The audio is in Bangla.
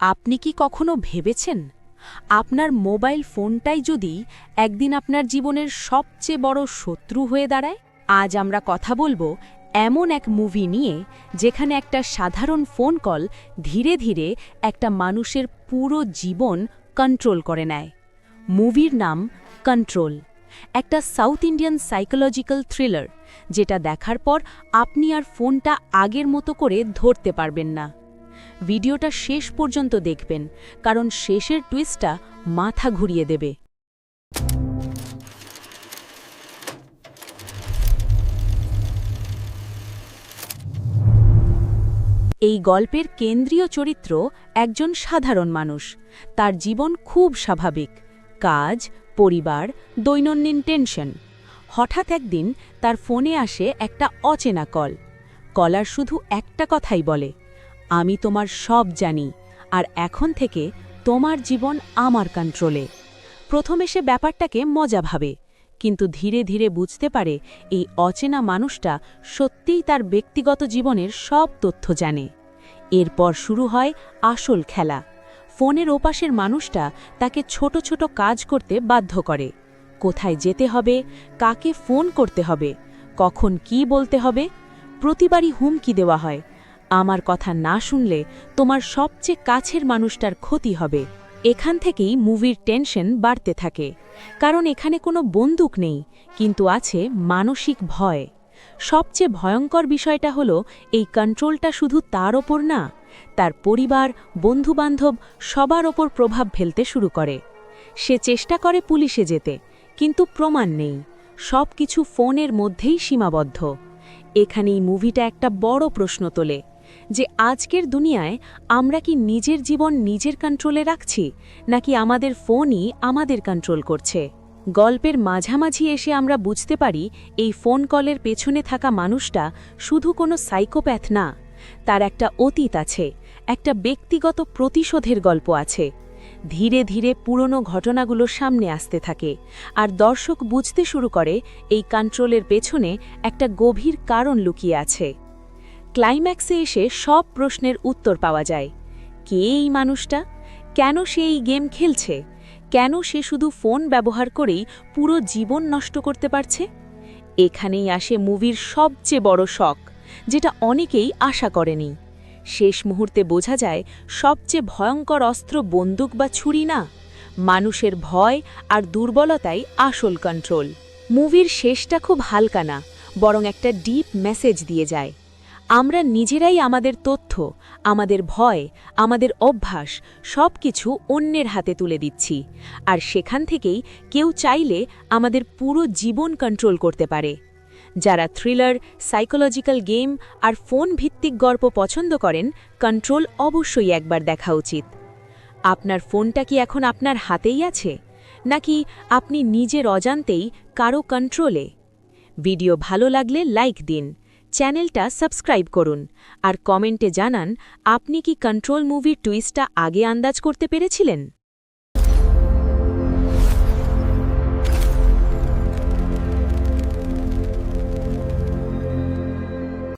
আপনি কি কখনো ভেবেছেন? আপনার মোবাইল ফোনটাই যদি একদিন আপনার জীবনের সবচেয়ে বড় শত্রু হয়ে দাঁড়ায়? আজ আমরা কথা বলব এমন এক মুভি নিয়ে, যেখানে একটা সাধারণ ফোন কল ধীরে ধীরে একটা মানুষের পুরো জীবন কন্ট্রোল করে নেয়। মুভির নাম কন্ট্রোল একটা সাউথ ইন্ডিয়ান সাইকোলজিক্যাল থ্রিলার যেটা দেখার পর আপনি আর ফোনটা আগের মতো করে ধরতে পারবেন না। ভিডিওটা শেষ পর্যন্ত দেখবেন, কারণ শেষের টুইস্টটা মাথা ঘুরিয়ে দেবে। এই গল্পের কেন্দ্রীয় চরিত্র একজন সাধারণ মানুষ। তার জীবন খুব স্বাভাবিক। কাজ, পরিবার, দৈনন্দিন টেনশন। হঠাৎ একদিন তার ফোনে আসে একটা অচেনা কল। কলার শুধু একটা কথাই বলে। আমি তোমার সব জানি, আর এখন থেকে তোমার জীবন আমার কন্ট্রোলে প্রথমে সে ব্যাপারটাকে মজা ভাবে, কিন্তু ধীরে ধীরে বুঝতে পারে এই অচেনা মানুষটা সত্যিই তার ব্যক্তিগত জীবনের সব তথ্য জানে। এরপর শুরু হয় আসল খেলা। ফোনের ওপাশের মানুষটা তাকে ছোট ছোট কাজ করতে বাধ্য করে। কোথায় যেতে হবে, কাকে ফোন করতে হবে, কখন কি বলতে হবে, প্রতিবারই হুমকি দেওয়া হয় আমার কথা না শুনলে তোমার সবচেয়ে কাছের মানুষটার ক্ষতি হবে। এখান থেকেই মুভির টেনশন বাড়তে থাকে। কারণ এখানে কোনো বন্দুক নেই, কিন্তু আছে মানসিক ভয়। সবচেয়ে ভয়ঙ্কর বিষয়টা হলো এই কন্ট্রোলটা শুধু তার ওপর না, তার পরিবার, বন্ধুবান্ধব সবার ওপর প্রভাব ফেলতে শুরু করে। সে চেষ্টা করে পুলিশে যেতে, কিন্তু প্রমাণ নেই। সব কিছু ফোনের মধ্যেই সীমাবদ্ধ। এখানেই মুভিটা একটা বড় প্রশ্ন তোলে। যে আজকের দুনিয়ায় আমরা কি নিজের জীবন নিজের কন্ট্রোলে রাখছি, নাকি আমাদের ফোনই আমাদের কন্ট্রোল করছে? গল্পের মাঝামাঝি এসে আমরা বুঝতে পারি এই ফোন কলের পেছনে থাকা মানুষটা শুধু কোনো সাইকোপ্যাথ না, তার একটা অতীত আছে, একটা ব্যক্তিগত প্রতিশোধের গল্প আছে। ধীরে ধীরে পুরনো ঘটনাগুলো সামনে আসতে থাকে, আর দর্শক বুঝতে শুরু করে এই কন্ট্রোলের পেছনে একটা গভীর কারণ লুকিয়ে আছে। ক্লাইম্যাক্সে এসে সব প্রশ্নের উত্তর পাওয়া যায়। কে এই মানুষটা? কেন সে এই গেম খেলছে? কেন সে শুধু ফোন ব্যবহার করেই পুরো জীবন নষ্ট করতে পারছে? এখানেই আসে মুভির সবচেয়ে বড় শখ, যেটা অনেকেই আশা করেনি। শেষ মুহূর্তে বোঝা যায়, সবচেয়ে ভয়ঙ্কর অস্ত্র বন্দুক বা ছুরি না। মানুষের ভয় আর দুর্বলতাই আসল কন্ট্রোল মুভির শেষটা খুব হালকা না, বরং একটা ডিপ মেসেজ দিয়ে যায়। আমরা নিজেরাই আমাদের তথ্য, আমাদের ভয়, আমাদের অভ্যাস সব কিছু অন্যের হাতে তুলে দিচ্ছি। আর সেখান থেকেই কেউ চাইলে আমাদের পুরো জীবন কন্ট্রোল করতে পারে। যারা থ্রিলার সাইকোলজিক্যাল গেম আর ফোন ভিত্তিক গল্প পছন্দ করেন কন্ট্রোল অবশ্যই একবার দেখা উচিত। আপনার ফোনটা কি এখন আপনার হাতেই আছে? নাকি আপনি নিজের অজান্তেই কারও কন্ট্রোলে ভিডিও ভালো লাগলে লাইক দিন। চ্যানেলটা সাবস্ক্রাইব করুন। আর কমেন্টে জানান, আপনি কি কন্ট্রোল মুভির টুইস্টটা আগে আন্দাজ করতে পেরেছিলেন?